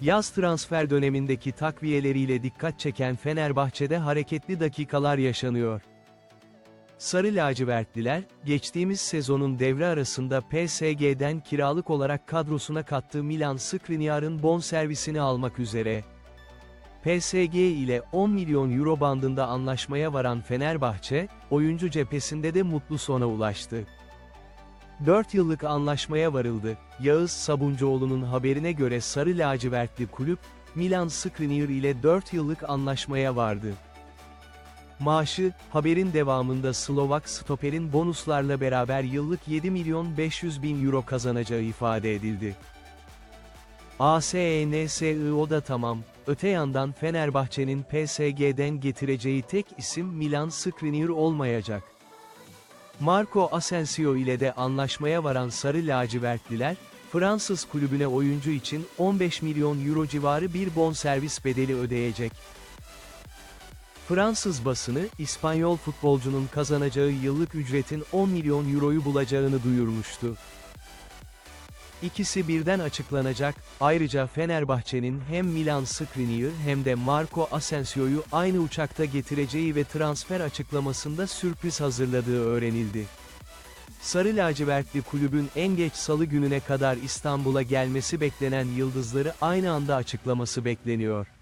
Yaz transfer dönemindeki takviyeleriyle dikkat çeken Fenerbahçe'de hareketli dakikalar yaşanıyor. Sarı lacivertliler, geçtiğimiz sezonun devre arasında PSG'den kiralık olarak kadrosuna kattığı Milan Skriniar'ın bonservisini almak üzere. PSG ile 10 milyon euro bandında anlaşmaya varan Fenerbahçe, oyuncu cephesinde de mutlu sona ulaştı. 4 yıllık anlaşmaya varıldı. Yağız Sabuncuoğlu'nun haberine göre Sarı lacivertli kulüp, Milan Skriniar ile 4 yıllık anlaşmaya vardı. Maaşı, haberin devamında Slovak stoperin bonuslarla beraber yıllık 7 milyon 500 bin euro kazanacağı ifade edildi. ASENSIO da tamam, öte yandan Fenerbahçe'nin PSG'den getireceği tek isim Milan Skriniar olmayacak. Marco Asensio ile de anlaşmaya varan Sarı lacivertliler, Fransız kulübüne oyuncu için 15 milyon euro civarı bir bonservis bedeli ödeyecek. Fransız basını, İspanyol futbolcunun kazanacağı yıllık ücretin 10 milyon euroyu bulacağını duyurmuştu. İkisi birden açıklanacak, ayrıca Fenerbahçe'nin hem Milan Skriniar hem de Marco Asensio'yu aynı uçakta getireceği ve transfer açıklamasında sürpriz hazırladığı öğrenildi. Sarı lacivertli kulübün en geç salı gününe kadar İstanbul'a gelmesi beklenen yıldızları aynı anda açıklaması bekleniyor.